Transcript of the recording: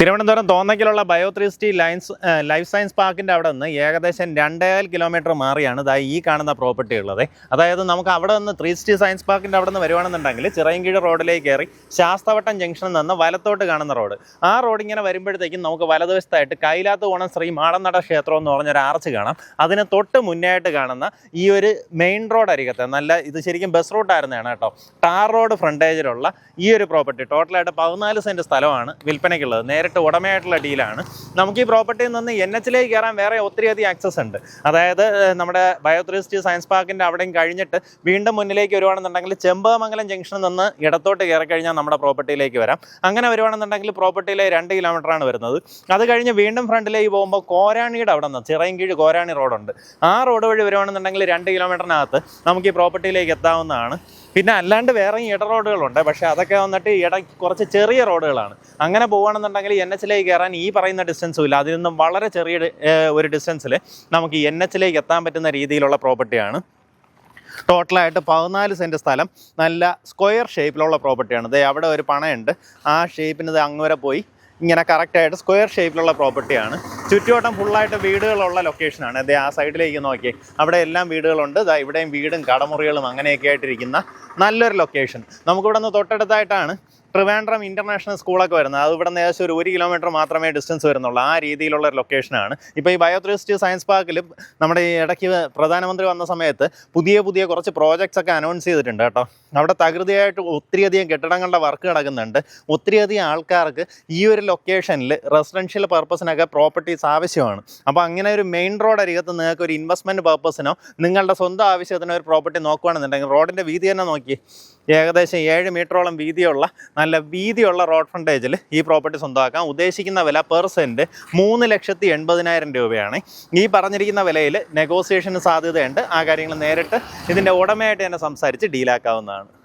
Thiruvananthapuram തോന്നയ്ക്കലുള്ള bio three lines life science പാർക്കിന്റെ അവിടെ നിന്ന് ഏകദേശം രണ്ടേകാൽ കിലോമീറ്റർ മാറിയാണ് ഇതായി ഈ കാണുന്ന പ്രോപ്പർട്ടി ഉള്ളത്. അതായത് നമുക്ക് അവിടെ നിന്ന് ത്രീ സിറ്റി സയൻസ് പാർക്കിന്റെ അവിടെ നിന്ന് വരുവാണെന്നുണ്ടെങ്കിൽ ചിറയൻകീഴ് റോഡിലേക്ക് കയറി ശാസ്തവട്ടം ജംഗ്ഷനിൽ നിന്ന് വലത്തോട്ട് കാണുന്ന റോഡ്. ആ റോഡ് ഇങ്ങനെ വരുമ്പോഴത്തേക്കും നമുക്ക് വലതുവശത്തായിട്ട് കൈലാത്ത് ഓണം ശ്രീ മാടന്നട ക്ഷേത്രം എന്ന് പറഞ്ഞൊരു ആർച്ച് കാണാം. അതിന് തൊട്ട് മുന്നേയായിട്ട് കാണുന്ന ഈ ഒരു മെയിൻ റോഡ് അരികത്തെ നല്ല ഇത് ശരിക്കും ബസ് റൂട്ടായിരുന്നതാണ് കേട്ടോ. ടാർ റോഡ് ഫ്രണ്ടേജിലുള്ള ഈ ഒരു പ്രോപ്പർട്ടി. ടോട്ടലായിട്ട് പതിനാല് സെന്റ് സ്ഥലമാണ് വിൽപ്പനയ്ക്കുള്ളത്. നേരിട്ട് ഉടമയായിട്ടുള്ള ഡീലാണ്. നമുക്ക് ഈ പ്രോപ്പർട്ടിയിൽ നിന്ന് എൻ എച്ചിലേക്ക് കയറാൻ വേറെ ഒത്തിരി അധികം ആക്സസ് ഉണ്ട്. അതായത് നമ്മുടെ ബയോത്രിസ്റ്റി സയൻസ് പാർക്കിന്റെ അവിടെയും കഴിഞ്ഞിട്ട് വീണ്ടും മുന്നിലേക്ക് വരുവാണെന്നുണ്ടെങ്കിൽ ചെമ്പകമംഗലം ജംഗ്ഷനിൽ നിന്ന് ഇടത്തോട്ട് കയറി കഴിഞ്ഞാൽ നമ്മുടെ പ്രോപ്പർട്ടിയിലേക്ക് വരാം. അങ്ങനെ വരുവാണെന്നുണ്ടെങ്കിൽ പ്രോപ്പർട്ടിയിലെ രണ്ട് കിലോമീറ്ററാണ് വരുന്നത്. അത് കഴിഞ്ഞ് വീണ്ടും ഫ്രണ്ടിലേക്ക് പോകുമ്പോൾ കോരാണിയുടെ അവിടെ നിന്ന് ചിറയൻകീഴ് കോരാണി റോഡുണ്ട് ആ റോഡ് വഴി വരുവാണെന്നുണ്ടെങ്കിൽ രണ്ട് കിലോമീറ്ററിനകത്ത് നമുക്ക് ഈ പ്രോപ്പർട്ടിയിലേക്ക് എത്താവുന്നതാണ്. പിന്നെ അല്ലാണ്ട് വേറെയും ഇട റോഡുകളുണ്ട് പക്ഷേ അതൊക്കെ വന്നിട്ട് ഇട കുറച്ച് ചെറിയ റോഡുകളാണ് അങ്ങനെ പോകുകയാണെന്നുണ്ടെങ്കിൽ എൻ എച്ചിലേക്ക് കയറാൻ ഈ പറയുന്ന ഡിസ്റ്റൻസും ഇല്ല. അതിൽ നിന്നും വളരെ ചെറിയ ഒരു ഡിസ്റ്റൻസിൽ നമുക്ക് എൻ എച്ചിലേക്ക് എത്താൻ പറ്റുന്ന രീതിയിലുള്ള പ്രോപ്പർട്ടിയാണ് ടോട്ടലായിട്ട് പതിനാല് സെന്റ് സ്ഥലം. നല്ല സ്ക്വയർ ഷേപ്പിലുള്ള പ്രോപ്പർട്ടിയാണ് ദേ അവിടെ ഒരു പണയുണ്ട്. ആ ഷേപ്പിന് ഇത് അങ്ങ് വരെ പോയി. ഇങ്ങനെ കറക്റ്റായിട്ട് സ്ക്വയർ ഷേപ്പിലുള്ള പ്രോപ്പർട്ടിയാണ് ചുറ്റുവട്ടം ഫുള്ളായിട്ട് വീടുകളുള്ള ലൊക്കേഷനാണ് അതേ ആ സൈഡിലേക്ക് നോക്കി അവിടെ എല്ലാം വീടുകളുണ്ട്. ദാ ഇവിടെയും വീടും കടമുറികളും അങ്ങനെയൊക്കെ ആയിട്ടിരിക്കുന്ന നല്ലൊരു ലൊക്കേഷൻ നമുക്കിവിടെ നിന്ന് തൊട്ടടുത്തായിട്ടാണ് ട്രിവാൻഡ്രം ഇന്റർനാഷണൽ സ്കൂളൊക്കെ വരുന്നത്. അത് ഇവിടെ ഏകദേശം ഒരു ഒരു കിലോമീറ്റർ മാത്രമേ ഡിസ്റ്റൻസ് വരുന്നുള്ളൂ. ആ രീതിയിലുള്ള ഒരു ലൊക്കേഷനാണ് ഇപ്പോൾ ഈ ബയോത്രിസ്റ്റ് സയൻസ് പാർക്കിൽ നമ്മുടെ ഈ ഇടയ്ക്ക് പ്രധാനമന്ത്രി വന്ന സമയത്ത് പുതിയ പുതിയ കുറച്ച് പ്രോജക്ട്സ് ഒക്കെ അനൗൺസ് ചെയ്തിട്ടുണ്ട് കേട്ടോ. അവിടെ തകൃതിയായിട്ട് ഒത്തിരിയധികം കെട്ടിടങ്ങളുടെ വർക്ക് നടക്കുന്നുണ്ട്. ഒത്തിരിയധികം ആൾക്കാർക്ക് ഈ ഒരു ലൊക്കേഷനിൽ റെസിഡൻഷ്യൽ പർപ്പസിനൊക്കെ പ്രോപ്പർട്ടീസ് ആവശ്യമാണ്. അപ്പോൾ അങ്ങനെ ഒരു മെയിൻ റോഡ് അരികത്ത് നിങ്ങൾക്ക് ഒരു ഇൻവെസ്റ്റ്മെന്റ് പർപ്പസിനോ നിങ്ങളുടെ സ്വന്തം ആവശ്യത്തിനോ ഒരു പ്രോപ്പർട്ടി നോക്കുകയാണെന്നുണ്ടെങ്കിൽ റോഡിന്റെ വീതി തന്നെ നോക്കി ഏകദേശം ഏഴ് മീറ്ററോളം വീതിയുള്ള നല്ല വീതിയുള്ള റോഡ് ഫ്രണ്ടേജിൽ ഈ പ്രോപ്പർട്ടി സ്വന്തമാക്കാം. ഉദ്ദേശിക്കുന്ന വില പെർ സെന്റ് മൂന്ന് ലക്ഷത്തി എൺപതിനായിരം രൂപയാണ്. ഈ പറഞ്ഞിരിക്കുന്ന വിലയിൽ നെഗോസിയേഷന് സാധ്യതയുണ്ട്. ആ കാര്യങ്ങൾ നേരിട്ട് ഇതിന്റെ ഉടമയായിട്ട് തന്നെ സംസാരിച്ച് ഡീലാക്കാവുന്നതാണ്.